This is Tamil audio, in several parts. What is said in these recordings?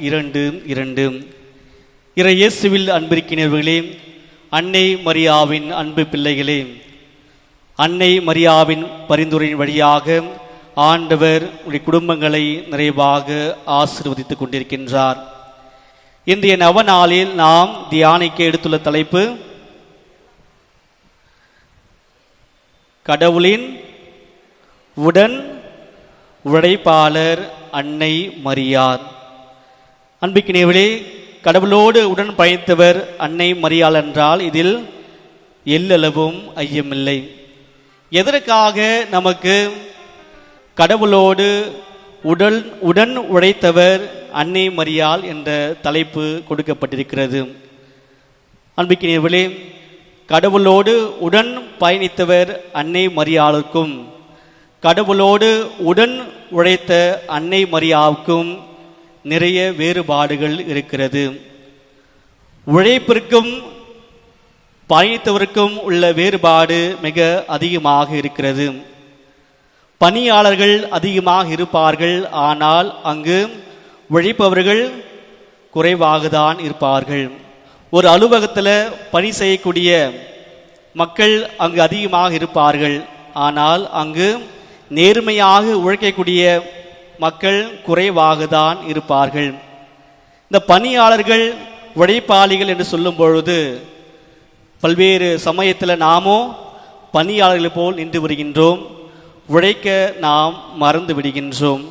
இரண்டு இரண்டு. இறை இயேசுவில் அன்பிருக்கிறவர்களே அன்னை மரியாவின் அன்பு பிள்ளைகளே அன்னை மரியாவின் பரிந்துரையின் வழியாக ஆண்டவர் உடைய குடும்பங்களை நிறைவாக ஆசிர்வதித்து கொண்டிருக்கின்றார். இன்றைய நவநாளில் நாம் தியானிக்க எடுத்துள்ள தலைப்பு கடவுளின் உடன் உழைப்பாளர் அன்னை மரியார் அன்பிக்கினவர்களே கடவுளோடு உடன் பயணித்தவர் அன்னை மரியாள் என்றால் இதில் எல்லளவும் ஐயமில்லை. எதற்காக நமக்கு கடவுளோடு உடல் உடன் உழைத்தவர் அன்னை மரியாள் என்ற தலைப்பு கொடுக்கப்பட்டிருக்கிறது. அன்பிக்கினவர்களே கடவுளோடு உடன் பயணித்தவர் அன்னை மரியாளுக்கும் கடவுளோடு உடன் உழைத்த அன்னை மரியாவுக்கும் நிறைய வேறுபாடுகள் இருக்கிறது. உழைப்பிற்கும் பயணித்தவருக்கும் உள்ள வேறுபாடு மிக அதிகமாக இருக்கிறது. பணியாளர்கள் அதிகமாக இருப்பார்கள் ஆனால் அங்கு உழைப்பவர்கள் குறைவாகத்தான் இருப்பார்கள். ஒரு அலுவலகத்தில் பணி செய்யக்கூடிய மக்கள் அங்கு அதிகமாக இருப்பார்கள் ஆனால் அங்கு நேர்மையாக உழைக்கக்கூடிய மக்கள் குறைவாக தான் இருப்பார்கள். இந்த பணியாளர்கள் உழைப்பாளிகள் என்று சொல்லும் பொழுது பல்வேறு சமயத்தில் நாமோ பணியாளர்கள் போல் நின்று வருகின்றோம் உழைக்க நாம் மறந்து விடுகின்றோம்.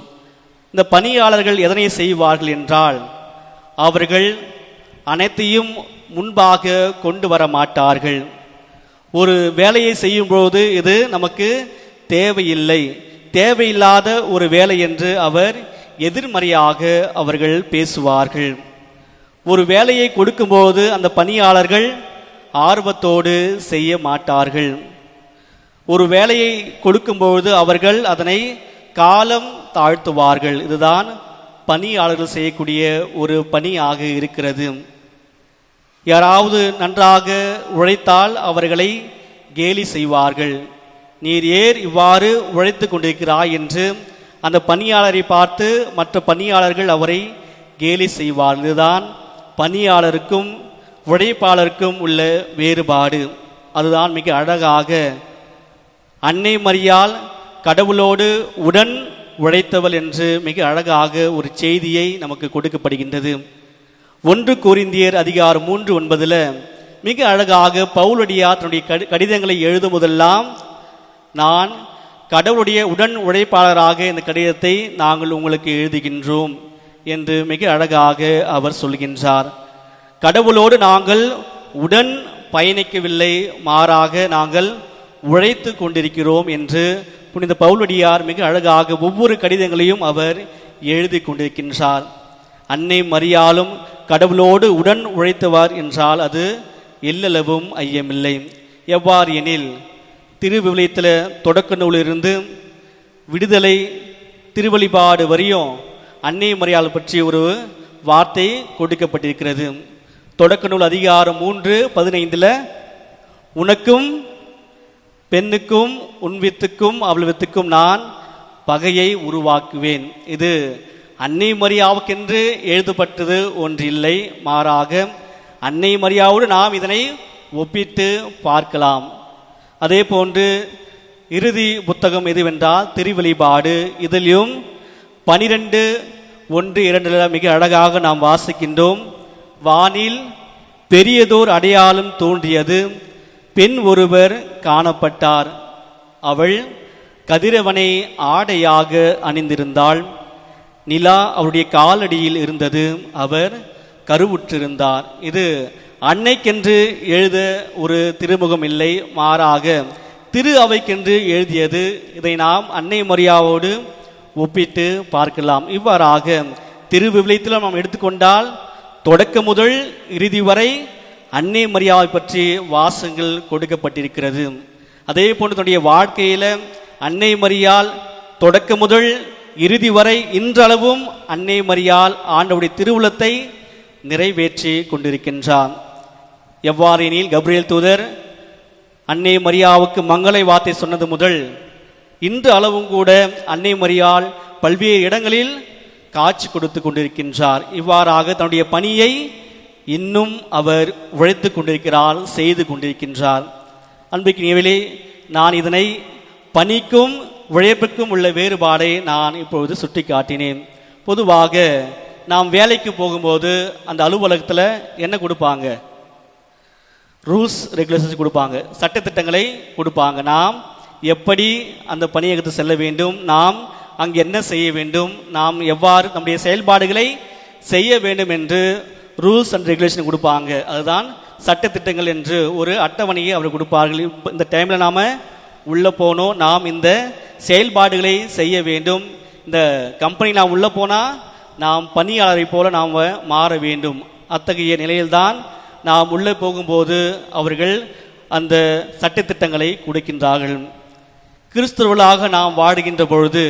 இந்த பணியாளர்கள் எதனை செய்வார்கள் என்றால் அவர்கள் அனைத்தையும் முன்பாக கொண்டு வர மாட்டார்கள். ஒரு வேலையை செய்யும்போது இது நமக்கு தேவையில்லை. தேவையில்லாத ஒரு வேலை என்று அவர் எதிர்மறையாக அவர்கள் பேசுவார்கள். ஒரு வேலையை கொடுக்கும்போது அந்த பணியாளர்கள் ஆர்வத்தோடு செய்ய மாட்டார்கள். ஒரு வேலையை கொடுக்கும்போது அவர்கள் அதனை காலம் தாழ்த்துவார்கள். இதுதான் பணியாளர்கள் செய்யக்கூடிய ஒரு பணியாக இருக்கிறது. யாராவது நன்றாக உழைத்தால் அவர்களை கேலி செய்வார்கள். நீர் ஏர் இவ்வாறு உழைத்து கொண்டிருக்கிறாய் என்று அந்த பணியாளரை பார்த்து மற்ற பணியாளர்கள் அவரை கேலி செய்வார் இதுதான் பணியாளருக்கும் உழைப்பாளருக்கும் உள்ள வேறுபாடு. அதுதான் மிக அழகாக அன்னை மரியால் கடவுளோடு உடன் உழைத்தவள் என்று மிக அழகாக ஒரு செய்தியை நமக்கு கொடுக்கப்படுகின்றது. ஒன்று கோரிந்தியர் அதிகாரம் மூன்று ஒன்பதில் மிக அழகாக பவுலடியார் தன்னுடைய கடி- கடிதங்களை எழுதும் போதெல்லாம் நான் கடவுளுடைய உடன் உழைப்பாளராக இந்த கடிதத்தை நாங்கள் உங்களுக்கு எழுதுகின்றோம் என்று மிக அழகாக அவர் சொல்கின்றார். கடவுளோடு நாங்கள் உடன் பயணிக்கவில்லை மாறாக நாங்கள் உழைத்து கொண்டிருக்கிறோம் என்று புனித பவுலடியார் மிக அழகாக ஒவ்வொரு கடிதங்களையும் அவர் எழுதி கொண்டிருக்கின்றார். அன்னை மரியாலும் கடவுளோடு உடன் உழைத்தவர் என்றால் அது எல்லளவும் ஐயமில்லை. எவ்வாறு எனில் திருவிவிலியத்தில் தொடக்க நூலிலிருந்து விடுதலை திருவழிபாடு வரையும் அன்னை மரியாள் பற்றி ஒரு வார்த்தை கொடுக்கப்பட்டிருக்கிறது. தொடக்க நூல் அதிகாரம் மூன்று பதினைந்தில் உனக்கும் பெண்ணுக்கும் உன் வித்துக்கும் அவள் வித்துக்கும் நான் பகையை உருவாக்குவேன். இது அன்னை மரியாவுக்கென்று எழுதப்பட்டது ஒன்றில்லை. மாறாக அன்னை மரியாவோடு நாம் இதனை ஒப்பிட்டு பார்க்கலாம். அதே போன்று இறுதி புத்தகம் எதுவென்றால் திருவெளிபாடு. இதிலும் பனிரெண்டு ஒன்று இரண்டில் மிக அழகாக நாம் வாசிக்கின்றோம். வானில் பெரியதோர் அடையாளம் தோன்றியது. பெண் ஒருவர் காணப்பட்டார். அவள் கதிரவனை ஆடையாக அணிந்திருந்தாள். நிலா அவருடைய காலடியில் இருந்தது. அவர் கருவுற்றிருந்தார். இது அன்னைக்கென்று எழுத ஒரு திருமுகம் இல்லை மாறாக திரு அவைக்கென்று எழுதியது. இதை நாம் அன்னை மரியாவோடு ஒப்பிட்டு பார்க்கலாம். இவ்வாறாக திருவிவிலியத்தில் நாம் எடுத்துக்கொண்டால் தொடக்க முதல் இறுதி வரை அன்னை மரியாவை பற்றி வாசங்கள் கொடுக்கப்பட்டிருக்கிறது. அதே போன்று தன்னுடைய வாழ்க்கையில் அன்னை மரியால் தொடக்க முதல் இறுதி வரை இன்றளவும் அன்னை மரியால் ஆண்டவுடைய திருவுளத்தை நிறைவேற்றி கொண்டிருக்கின்றான். எவ்வாறு எனில் கப்ரியல் தூதர் அன்னை மரியாவுக்கு மங்களை வார்த்தை சொன்னது முதல் இன்று அளவும் கூட அன்னை மரியால் பல்வேறு இடங்களில் காட்சி கொடுத்து கொண்டிருக்கின்றார். இவ்வாறாக தன்னுடைய பணியை இன்னும் அவர் உழைத்து கொண்டிருக்கிறார் செய்து கொண்டிருக்கின்றார். அன்பிற்கினியவிலே நான் இதனை பணிக்கும் உழைப்புக்கும் உள்ள வேறுபாடை நான் இப்பொழுது சுட்டி காட்டினேன் பொதுவாக நாம் வேலைக்கு போகும்போது அந்த அலுவலகத்தில் என்ன கொடுப்பாங்க? ரூல்ஸ் ரெகுலேஷன்ஸ் கொடுப்பாங்க. சட்டத்திட்டங்களை கொடுப்பாங்க. நாம் எப்படி அந்த பணியகத்தை செல்ல வேண்டும்? நாம் அங்கு என்ன செய்ய வேண்டும்? நாம் எவ்வாறு நம்முடைய செயல்பாடுகளை செய்ய வேண்டும் என்று ரூல்ஸ் அண்ட் ரெகுலேஷன் கொடுப்பாங்க. அதுதான் சட்டத்திட்டங்கள் என்று ஒரு அட்டவணையை அவர் கொடுப்பார்கள். இந்த டைமில் நாம் உள்ளே போனோம். நாம் இந்த செயல்பாடுகளை செய்ய வேண்டும். இந்த கம்பெனி நாம் உள்ளே போனால் நாம் பணியாளரை போல நாம் மாற வேண்டும். அத்தகைய நிலையில்தான் நாம் உள்ளே போகும்போது அவர்கள் அந்த சட்டத்திட்டங்களை கொடுக்கின்றார்கள். கிறிஸ்தவர்களாக நாம் வாடுகின்ற பொழுது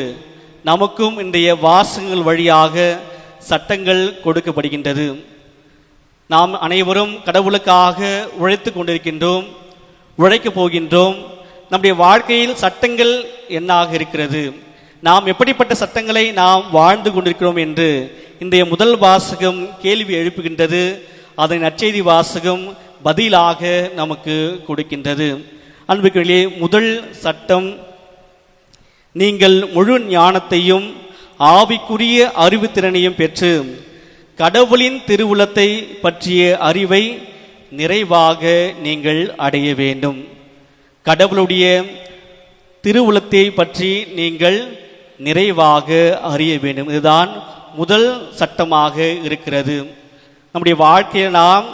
நமக்கும் இன்றைய வாசகங்கள் வழியாக சட்டங்கள் கொடுக்கப்படுகின்றது. நாம் அனைவரும் கடவுளுக்காக உழைத்து கொண்டிருக்கின்றோம் உழைக்கப் போகின்றோம். நம்முடைய வாழ்க்கையில் சட்டங்கள் என்னாக இருக்கிறது? நாம் எப்படிப்பட்ட சட்டங்களை நாம் வாழ்ந்து கொண்டிருக்கிறோம் என்று இன்றைய முதல் வாசகம் கேள்வி எழுப்புகின்றது. அதன் நற்செய்தி வாசகம் பதிலாக நமக்கு கொடுக்கின்றது. அன்புகளிலே முதல் சட்டம் நீங்கள் முழு ஞானத்தையும் ஆவிக்குரிய அறிவுத்திறனையும் பெற்று கடவுளின் திருவுளத்தை பற்றிய அறிவை நிறைவாக நீங்கள் அடைய வேண்டும். கடவுளுடைய திருவுளத்தை பற்றி நீங்கள் நிறைவாக அறிய வேண்டும். இதுதான் முதல் சட்டமாக இருக்கிறது. நம்முடைய வாழ்க்கையில் நாம்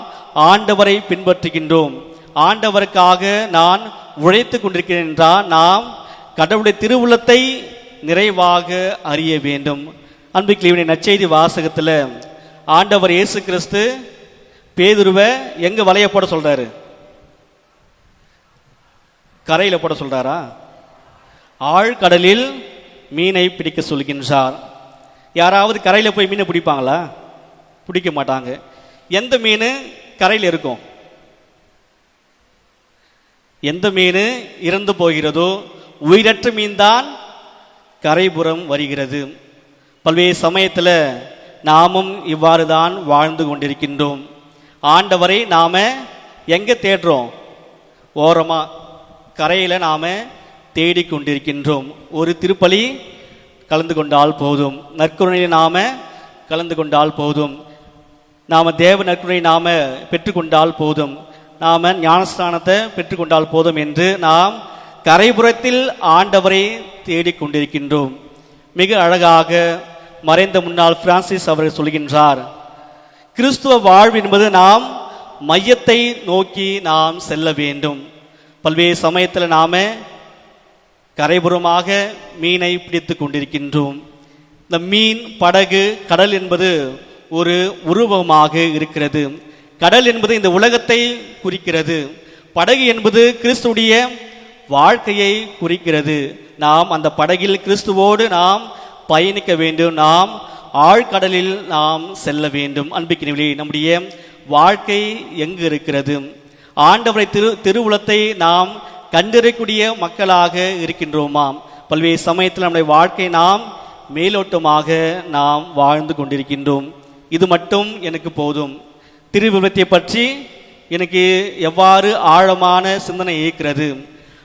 ஆண்டவரை பின்பற்றுகின்றோம். ஆண்டவருக்காக நான் உழைத்து கொண்டிருக்கிறேன் என்றால் நாம் கடவுளுடைய திருவுள்ளத்தை நிறைவாக அறிய வேண்டும். அன்புக்கிளிவனை நச்செய்தி வாசகத்தில் ஆண்டவர் இயேசு கிறிஸ்து பேதுருவை எங்கே வலைய போட சொல்கிறாரு கரையில் போட சொல்கிறாரா ஆழ்கடலில் மீனை பிடிக்க சொல்கின்றார். யாராவது கரையில் போய் மீனை பிடிப்பாங்களா? பிடிக்க மாட்டாங்க. எந்த மீன் கரையில் இருக்கும்? எந்த மீன் இறந்து போகிறதோ உயிரற்ற மீன் தான் கரைபுறம் வருகிறது. பல்வேறு சமயத்தில் நாமும் இவ்வாறு தான் வாழ்ந்து கொண்டிருக்கின்றோம். ஆண்டவரை நாம எங்கே தேடுறோம்? ஓரமாக கரையில் நாம் தேடிக்கொண்டிருக்கின்றோம் ஒரு திருப்பலி கலந்து கொண்டால் போதும். நற்கருணையில் நாம் கலந்து கொண்டால் போதும். நாம் தேவ நற்குணை நாம பெற்றுக்கொண்டால் போதும். நாம் ஞானஸ்தானத்தை பெற்றுக்கொண்டால் போதும் என்று நாம் கரைபுறத்தில் ஆண்டவரை தேடிக்கொண்டிருக்கின்றோம் மிக அழகாக மறைந்த முன்னாள் பிரான்சிஸ் அவர்கள் சொல்கின்றார் கிறிஸ்துவ வாழ்வு என்பது நாம் மையத்தை நோக்கி நாம் செல்ல வேண்டும். பல்வேறு சமயத்தில் நாம் கரைபுறமாக மீனை பிடித்து கொண்டிருக்கின்றோம். இந்த மீன் படகு கடல் என்பது ஒரு உருவமாக இருக்கிறது. கடல் என்பது இந்த உலகத்தை குறிக்கிறது. படகு என்பது கிறிஸ்துடைய வாழ்க்கையை குறிக்கிறது. நாம் அந்த படகில் கிறிஸ்துவோடு நாம் பயணிக்க வேண்டும். நாம் ஆழ்கடலில் நாம் செல்ல வேண்டும். அன்பிக்கினவர்களே நம்முடைய வாழ்க்கை எங்கு இருக்கிறது? ஆண்டவரை திரு திருவுளத்தை நாம் கண்டிருக்கூடிய மக்களாக இருக்கின்றோமாம். பல்வேறு சமயத்தில் நம்முடைய வாழ்க்கை நாம் மேலோட்டமாக நாம் வாழ்ந்து கொண்டிருக்கின்றோம். இது மட்டும் எனக்கு போதும். திருவிபத்தை பற்றி எனக்கு எவ்வாறு ஆழமான சிந்தனை இருக்கிறது?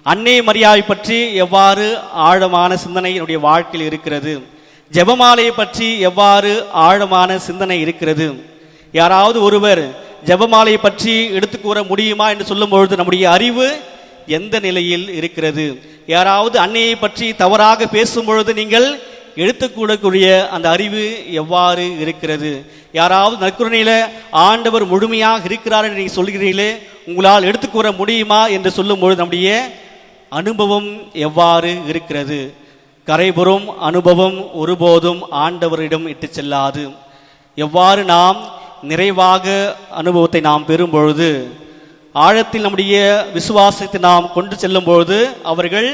அன்னை மரியாதை பற்றி எவ்வாறு ஆழமான சிந்தனை என்னுடைய வாழ்க்கையில் இருக்கிறது? ஜெபமாலையை பற்றி எவ்வாறு ஆழமான சிந்தனை இருக்கிறது? யாராவது ஒருவர் ஜெபமாலையை பற்றி எடுத்து கூற முடியுமா என்று சொல்லும் பொழுது நம்முடைய அறிவு எந்த நிலையில் இருக்கிறது? யாராவது அன்னையை பற்றி தவறாக பேசும் பொழுது நீங்கள் எடுத்துக்கூடக்கூடிய அந்த அறிவு எவ்வாறு இருக்கிறது? யாராவது நற்குரணையில் ஆண்டவர் முழுமையாக இருக்கிறார் என்று நீங்கள் சொல்கிறீர்களே உங்களால் எடுத்துக்கூற முடியுமா என்று சொல்லும் பொழுது நம்முடைய அனுபவம் எவ்வாறு இருக்கிறது? கரைபுறம் அனுபவம் ஒருபோதும் ஆண்டவரிடம் இட்டு செல்லாது. எவ்வாறு நாம் நிறைவாக அனுபவத்தை நாம் பெறும் பொழுது ஆழத்தில் நம்முடைய விசுவாசத்தை நாம் கொண்டு செல்லும் பொழுது அவர்கள்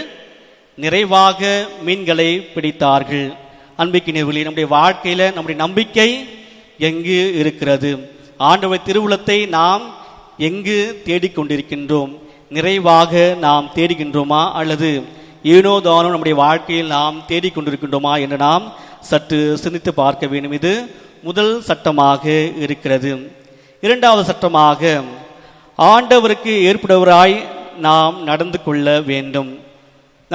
நிறைவாக மீன்களை பிடித்தார்கள். அன்பிக்கினவர்களே நம்முடைய வாழ்க்கையில் நம்முடைய நம்பிக்கை எங்கு இருக்கிறது? ஆண்டவர் திருவுளத்தை நாம் எங்கு தேடிக்கொண்டிருக்கின்றோம் நிறைவாக நாம் தேடுகின்றோமா? அல்லது ஏனோ தானோ நம்முடைய வாழ்க்கையில் நாம் தேடிக்கொண்டிருக்கின்றோமா என்று நாம் சற்று சிந்தித்து பார்க்க வேண்டும். இது முதல் சட்டமாக இருக்கிறது. இரண்டாவது சட்டமாக ஆண்டவருக்கு ஏற்படுவராய் நாம் நடந்து கொள்ள வேண்டும்.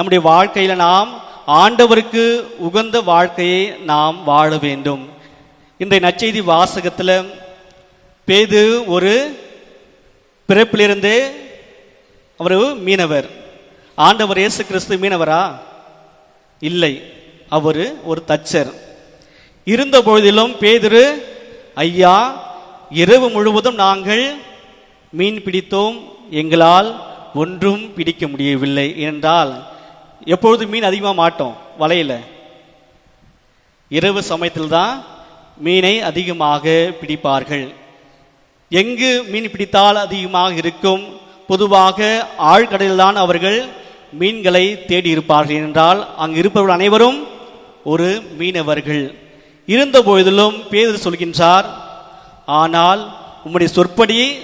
நம்முடைய வாழ்க்கையில் நாம் ஆண்டவருக்கு உகந்த வாழ்க்கையை நாம் வாழ வேண்டும். இன்றைய நச்செய்தி வாசகத்தில் பேது ஒரு பிறப்பிலிருந்தே அவர் மீனவர். ஆண்டவர் இயேசு கிறிஸ்து மீனவரா? இல்லை. அவர் ஒரு தச்சர். இருந்த பொழுதிலும் பேதுரு ஐயா இரவு முழுவதும் நாங்கள் மீன் பிடித்தோம். எங்களால் ஒன்றும் பிடிக்க முடியவில்லை. என்றால் எப்பொழுது மீன் அதிகமாக மாட்டோம்? வலையில். இரவு சமயத்தில் தான் மீனை அதிகமாக பிடிப்பார்கள். எங்கு மீன் பிடித்தால் அதிகமாக இருக்கும்? பொதுவாக ஆழ்கடலில்தான் அவர்கள் மீன்களை தேடி இருப்பார்கள் என்றால் அங்கு இருப்பவர்கள் அனைவரும் ஒரு மீனவர்கள். இருந்த பொழுதிலும் பேதர் சொல்கின்றார் ஆனால் உம்முடைய சொற்படி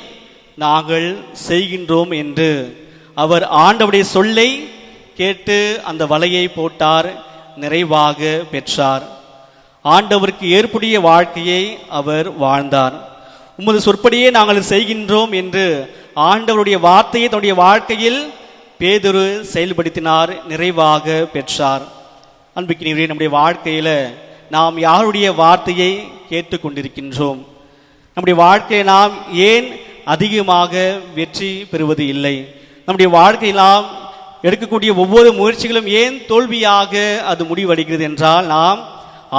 நாங்கள் செய்கின்றோம் என்று. அவர் ஆண்டவுடைய சொல்லை கேட்டு அந்த வலையை போட்டார் நிறைவாக பெற்றார். ஆண்டவருக்கு ஏற்புடைய வாழ்க்கையை அவர் வாழ்ந்தார். உமது சொற்படியே நாங்கள் செய்கின்றோம் என்று ஆண்டவருடைய வார்த்தையை தன்னுடைய வாழ்க்கையில் பேதொரு செயல்படுத்தினார் நிறைவாக பெற்றார். அன்புக்கினவரே நம்முடைய வாழ்க்கையில் நாம் யாருடைய வார்த்தையை கேட்டுக்கொண்டிருக்கின்றோம்? நம்முடைய வாழ்க்கையை நாம் ஏன் அதிகமாக வெற்றி பெறுவது இல்லை? நம்முடைய வாழ்க்கையில் நாம் எடுக்கக்கூடிய ஒவ்வொரு முயற்சிகளும் ஏன் தோல்வியாக அது முடிவடைகிறது என்றால் நாம்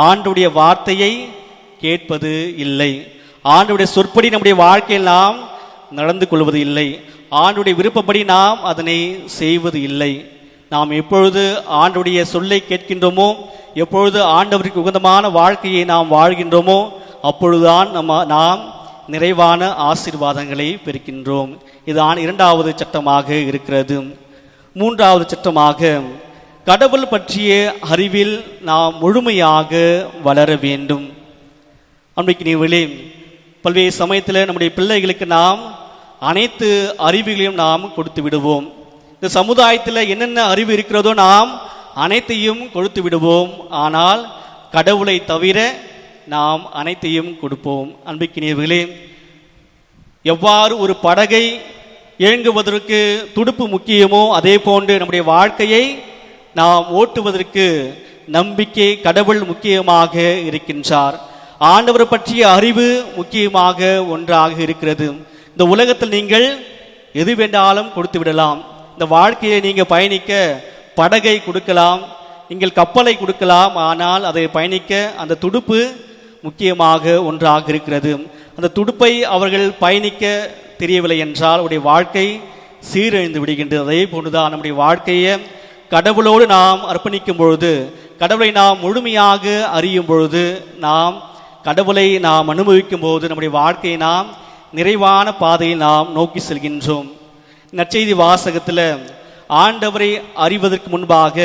ஆண்டுடைய வார்த்தையை கேட்பது இல்லை. ஆண்டுடைய சொற்படி நம்முடைய வாழ்க்கையில் நாம் நடந்து கொள்வது இல்லை. ஆண்டுடைய விருப்பப்படி நாம் அதனை செய்வது இல்லை. நாம் எப்பொழுது ஆண்டுடைய சொல்லை கேட்கின்றோமோ எப்பொழுது ஆண்டவருக்கு உகந்தமான வாழ்க்கையை நாம் வாழ்கின்றோமோ அப்பொழுதுதான் நம்ம நாம் நிறைவான ஆசீர்வாதங்களை பெறுகின்றோம். இதுதான் இரண்டாவது சட்டமாக இருக்கிறது. மூன்றாவது சட்டமாக கடவுள் பற்றிய அறிவில் நாம் முழுமையாக வளர வேண்டும். அன்றைக்கு நீங்களே பல்வேறு சமயத்தில் நம்முடைய பிள்ளைகளுக்கு நாம் அனைத்து அறிவுகளையும் நாம் கொடுத்து விடுவோம். இந்த சமுதாயத்தில் என்னென்ன அறிவு இருக்கிறதோ நாம் அனைத்தையும் கொடுத்து விடுவோம். ஆனால் கடவுளை தவிர நாம் அனைத்தையும் கொடுப்போம். அன்பிக்கினியவர்களே எவ்வாறு ஒரு படகை இயங்குவதற்கு துடுப்பு முக்கியமோ அதே போன்று நம்முடைய வாழ்க்கையை நாம் ஓட்டுவதற்கு நம்பிக்கை கடவுள் முக்கியமாக இருக்கின்றார். ஆண்டவர் பற்றிய அறிவு முக்கியமாக ஒன்றாக இருக்கிறது. இந்த உலகத்தில் நீங்கள் எது வேண்டாலும் கொடுத்து விடலாம். இந்த வாழ்க்கையை நீங்கள் பயணிக்க படகை கொடுக்கலாம் நீங்கள் கப்பலை கொடுக்கலாம் ஆனால் அதை பயணிக்க அந்த துடுப்பு முக்கியமாக ஒன்றாக இருக்கிறது. அந்த துடுப்பை அவர்கள் பயணிக்க தெரியவில்லை என்றால் உடைய வாழ்க்கை சீரழிந்து விடுகின்றது. அதே போன்றுதான் நம்முடைய வாழ்க்கையை கடவுளோடு நாம் அர்ப்பணிக்கும் பொழுது கடவுளை நாம் முழுமையாக அறியும் பொழுது நாம் கடவுளை நாம் அனுபவிக்கும் போது நம்முடைய வாழ்க்கையை நாம் நிறைவான பாதையில் நாம் நோக்கி செல்கின்றோம். நற்செய்தி வாசகத்தில் ஆண்டவரை அறிவதற்கு முன்பாக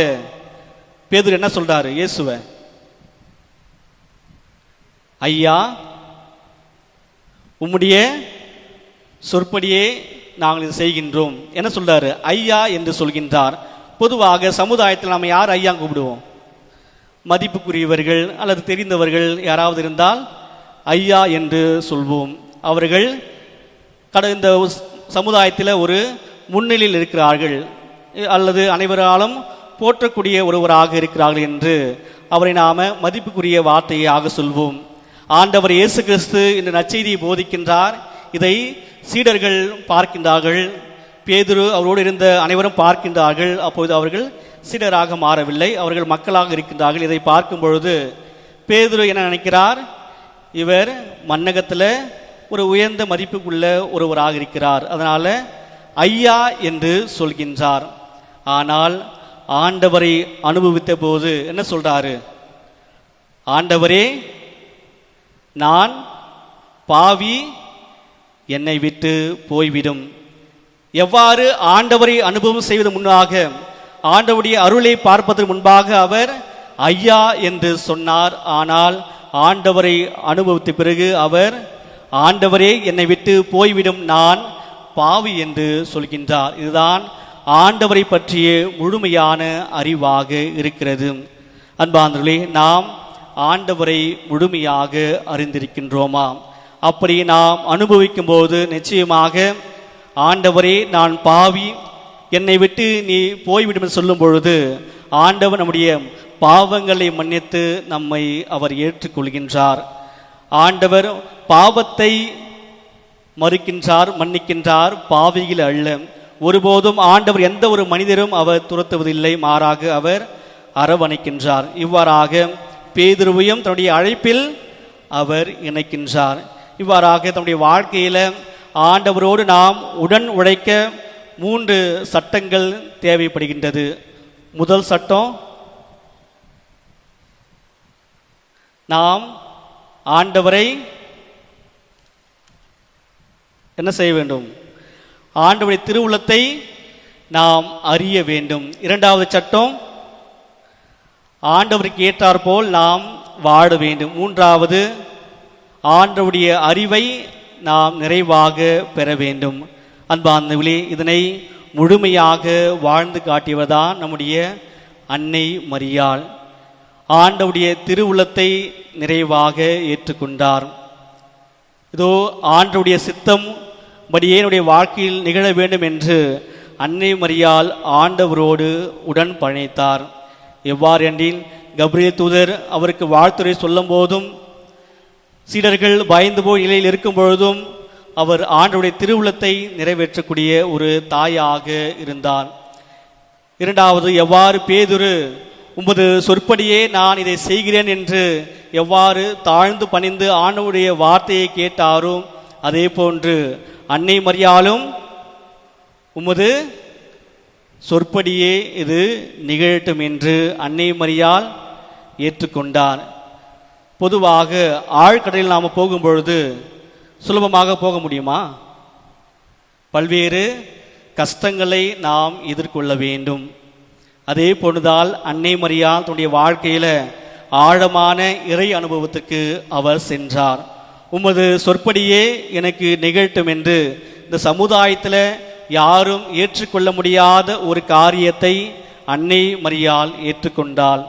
பேதர் என்ன சொல்றாரு? இயேசுவ ஐயா உம்முடைய சொற்படியே நாங்கள் இது செய்கின்றோம். என்ன சொல்றாரு? ஐயா என்று சொல்கின்றார். பொதுவாக சமுதாயத்தில் நாம் யார் ஐயா கூப்பிடுவோம்? மதிப்புக்குரியவர்கள் அல்லது தெரிந்தவர்கள் யாராவது இருந்தால் ஐயா என்று சொல்வோம். அவர்கள் கடந்த சமுதாயத்தில் ஒரு முன்னிலையில் இருக்கிறார்கள். அல்லது அனைவராலும் போற்றக்கூடிய ஒருவராக இருக்கிறார்கள் என்று அவரை நாம மதிப்புக்குரிய வார்த்தையாக சொல்வோம். ஆண்டவர் இயேசு கிறிஸ்து இந்த நற்செய்தியை போதிக்கின்றார். இதை சீடர்கள் பார்க்கின்றார்கள். பேதுரு அவரோடு இருந்த அனைவரும் பார்க்கின்றார்கள். அப்போது அவர்கள் சீடராக மாறவில்லை. அவர்கள் மக்களாக இருக்கின்றார்கள். இதை பார்க்கும் பொழுது பேதுரு என நினைக்கிறார்? இவர் மன்னகத்தில் ஒரு உயர்ந்த மதிப்புக்குள்ள ஒருவராக இருக்கிறார். அதனால் ஐயா என்று சொல்கின்றார். ஆனால் ஆண்டவரை அனுபவித்த போது என்ன சொல்றாரு? ஆண்டவரே நான் பாவி என்னை விட்டு போய்விடும். எவ்வாறு ஆண்டவரை அனுபவம் செய்வது முன்னாக ஆண்டவருடைய அருளை பார்ப்பதற்கு முன்பாக அவர் ஐயா என்று சொன்னார். ஆனால் ஆண்டவரை அனுபவித்த பிறகு அவர் ஆண்டவரே என்னை விட்டு போய்விடும் நான் பாவி என்று சொல்கின்றார். இதுதான் ஆண்டவரை பற்றிய முழுமையான அறிவாக இருக்கிறது. அன்பாந்தர்களே நாம் ஆண்டவரை முழுமையாக அறிந்திருக்கின்றோமா? அப்படி நாம் அனுபவிக்கும் போது நிச்சயமாக ஆண்டவரே நான் பாவி என்னை விட்டு நீ போய்விடும் என்று சொல்லும் பொழுது ஆண்டவர் நம்முடைய பாவங்களை மன்னித்து நம்மை அவர் ஏற்றுக்கொள்கின்றார். ஆண்டவர் பாவத்தை மறுக்கின்றார் மன்னிக்கின்றார் பாவியில் அல்ல. ஒருபோதும் ஆண்டவர் எந்த ஒரு மனிதரும் அவர் துரத்துவதில்லை மாறாக அவர் அரவணைக்கின்றார். இவ்வாறாக பேதுருவையும் தன்னுடைய அழைப்பில் அவர் இணைக்கின்றார். இவ்வாறாக தன்னுடைய வாழ்க்கையில ஆண்டவரோடு நாம் உடன் உழைக்க மூன்று சட்டங்கள் தேவைப்படுகின்றது. முதல் சட்டம் நாம் ஆண்டவரை என்ன செய்ய வேண்டும்? ஆண்டவருடைய திருவுள்ளத்தை நாம் அறிய வேண்டும். இரண்டாவது சட்டம் ஆண்டவருக்கு ஏற்றாற்போல் நாம் வாழ வேண்டும். மூன்றாவது ஆண்டவுடைய அறிவை நாம் நிறைவாக பெற வேண்டும். அன்பார்ந்தவர்களே இதனை முழுமையாக வாழ்ந்து காட்டியவர்தான் நம்முடைய அன்னை மரியாள். ஆண்டவுடைய திருவுள்ளத்தை நிறைவாக ஏற்றுக்கொண்டார். இதோ ஆண்டவுடைய சித்தம் படியே என்னுடைய வாழ்க்கையில் நிகழ வேண்டும் என்று அன்னை மரியால் ஆண்டவரோடு உடன் பயணித்தார் எவ்வாறு என்றில் கப்ரியல் தூதர் அவருக்கு வாழ்த்துறை சொல்லும் போதும் சீடர்கள் பயந்து போய் நிலையில் இருக்கும் பொழுதும் அவர் ஆண்டவுடைய திருவுளத்தை நிறைவேற்றக்கூடிய ஒரு தாயாக இருந்தார். இரண்டாவது எவ்வாறு பேதுரு உமது சொற்படியே நான் இதை செய்கிறேன் என்று எவ்வாறு தாழ்ந்து பணிந்து ஆண்டவுடைய வார்த்தையை கேட்டாரோ அதே போன்று அன்னை மரியாலும் உமது சொற்படியே இது நிகழட்டும் என்று அன்னை மரியால் ஏற்றுக்கொண்டார். பொதுவாக ஆழ்கடலில் நாம் போகும்பொழுது சுலபமாக போக முடியுமா? பல்வேறு கஷ்டங்களை நாம் எதிர்கொள்ள வேண்டும். அதே போன்றுதால் அன்னை மரியா தன்னுடைய வாழ்க்கையில் ஆழமான இறை அனுபவத்துக்கு அவர் சென்றார். உமது சொற்படியே எனக்கு நிகழ்த்தும் என்று இந்த சமுதாயத்தில் யாரும் ஏற்றுக்கொள்ள முடியாத ஒரு காரியத்தை அன்னை மரியால் ஏற்றுக்கொண்டாள்.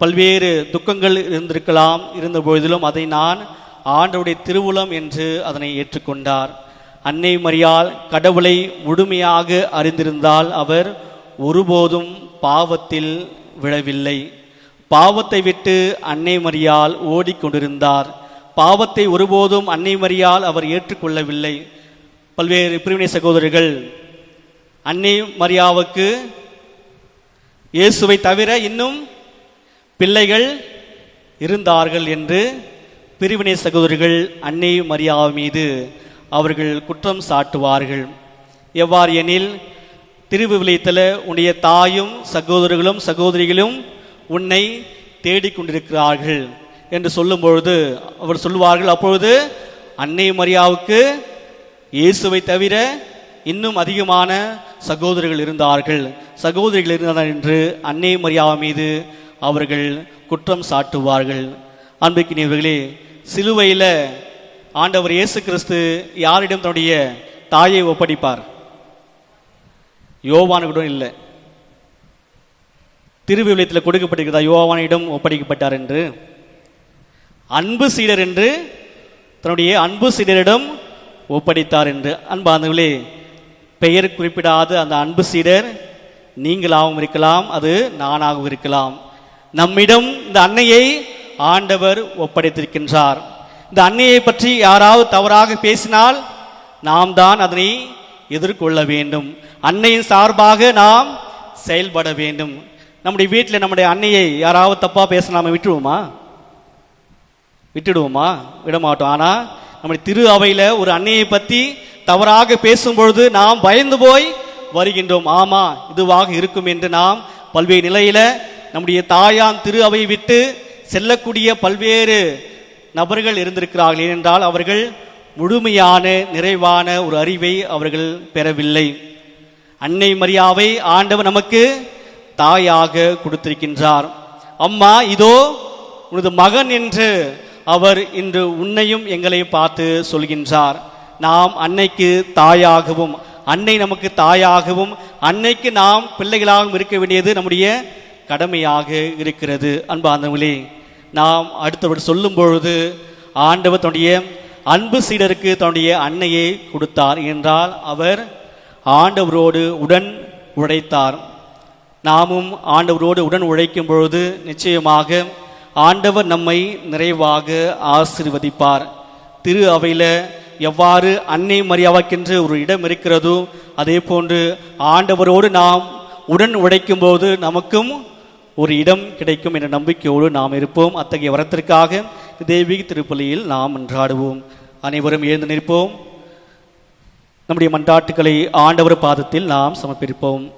பல்வேறு துக்கங்கள் இருந்திருக்கலாம். இருந்த பொழுதிலும் அதை நான் ஆண்டவுடைய திருவுளம் என்று அதனை ஏற்றுக்கொண்டார். அன்னை மரியால் கடவுளை முழுமையாக அறிந்திருந்தால் அவர் ஒருபோதும் பாவத்தில் விழவில்லை. பாவத்தை விட்டு அன்னை மரியால் ஓடிக்கொண்டிருந்தார். பாவத்தை ஒருபோதும் அன்னை மரியால் அவர் ஏற்றுக்கொள்ளவில்லை. பல்வேறு பிரிவினை சகோதரர்கள் அன்னை மரியாவுக்கு இயேசுவை தவிர இன்னும் பிள்ளைகள் இருந்தார்கள் என்று பிரிவினை சகோதரிகள் அன்னை மரியா மீது அவர்கள் குற்றம் சாட்டுவார்கள். எவ்வாறு எனில் திருவிவிலியத்தில் உன்னுடைய தாயும் சகோதரர்களும் சகோதரிகளும் உன்னை தேடிக்கொண்டிருக்கிறார்கள் என்று சொல்லும்பொழுது அவர் சொல்லுவார்கள். அப்பொழுது அன்னை மரியாவுக்கு இயேசுவை தவிர இன்னும் அதிகமான சகோதரர்கள் இருந்தார்கள். சகோதரிகள் இருந்தார்கள் என்று அன்னை மரியா மீது அவர்கள் குற்றம் சாட்டுவார்கள். அன்புக்கினியவர்களே சிலுவையில் ஆண்டவர் இயேசு கிறிஸ்து யாரிடம் தன்னுடைய தாயை ஒப்படைப்பார்? யோவானுடன் இல்லை. திருவிவிலியத்தில் கொடுக்கப்பட்டிருக்கிறதா யோவானிடம் ஒப்படைக்கப்பட்டார் என்று. அன்பு சீடர் என்று தன்னுடைய அன்பு சீடரிடம் ஒப்படைத்தார் என்று. அன்பானவர்களே பெயர் குறிப்பிடாத அந்த அன்பு சீடர் நீங்களாகவும் இருக்கலாம் அது நானாகவும் இருக்கலாம். நம்மிடம் இந்த அன்னையை ஆண்டவர் ஒப்படைத்திருக்கின்றார். இந்த அன்னையை பற்றி யாராவது தவறாக பேசினால் நாம் தான் அதனை எதிர்கொள்ள வேண்டும். அன்னையின் சார்பாக நாம் செயல்பட வேண்டும். நம்முடைய வீட்டில் நம்முடைய அன்னையை யாராவது தப்பாக பேச விட்டுருவோமா? விட்டுடுவோமா? விடமாட்டோம். ஆனால் நம்முடைய திரு அவையில் ஒரு அன்னையை பற்றி தவறாக பேசும் பொழுது நாம் பயந்து போய் வருகின்றோம். ஆமா இதுவாக இருக்கும் என்று நாம் பல்வேறு நிலையில நம்முடைய தாயான் திரு அவை விட்டு செல்லக்கூடிய பல்வேறு நபர்கள் இருந்திருக்கிறார்கள். ஏனென்றால் அவர்கள் முழுமையான நிறைவான ஒரு அறிவை அவர்கள் பெறவில்லை. அன்னை மரியாவை ஆண்டவர் நமக்கு தாயாக கொடுத்திருக்கின்றார். அம்மா இதோ உனது மகன் என்று அவர் இன்று உன்னையும் எங்களை பார்த்து சொல்கின்றார். நாம் அன்னைக்கு தாயாகவும் அன்னை நமக்கு தாயாகவும் அன்னைக்கு நாம் பிள்ளைகளாகவும் இருக்க வேண்டியது நம்முடைய கடமையாக இருக்கிறது. அன்பானவங்களே நாம் அடுத்தவர் சொல்லும் பொழுது ஆண்டவர் தன்னுடைய அன்பு சீடருக்கு தன்னுடைய அன்னையை கொடுத்தார் என்றால் அவர் ஆண்டவரோடு உடன் உழைத்தார். நாமும் ஆண்டவரோடு உடன் உழைக்கும் பொழுது நிச்சயமாக ஆண்டவர் நம்மை நிறைவாக ஆசீர்வதிப்பார். திரு அவையில் எவ்வாறு அன்னை மரியாதைக்கென்று ஒரு இடம் இருக்கிறதோ அதே போன்று ஆண்டவரோடு நாம் உடன் உழைக்கும் போது நமக்கும் ஒரு இடம் கிடைக்கும் என்ற நம்பிக்கையோடு நாம் இருப்போம். அத்தகைய வரத்திற்காக தெய்வீக திருப்பலியில் நாம் மன்றாடுவோம் அனைவரும் எழுந்து நிற்போம். நம்முடைய மன்றாட்டுக்களை ஆண்டவர் பாதத்தில் நாம் சமர்ப்பிப்போம்.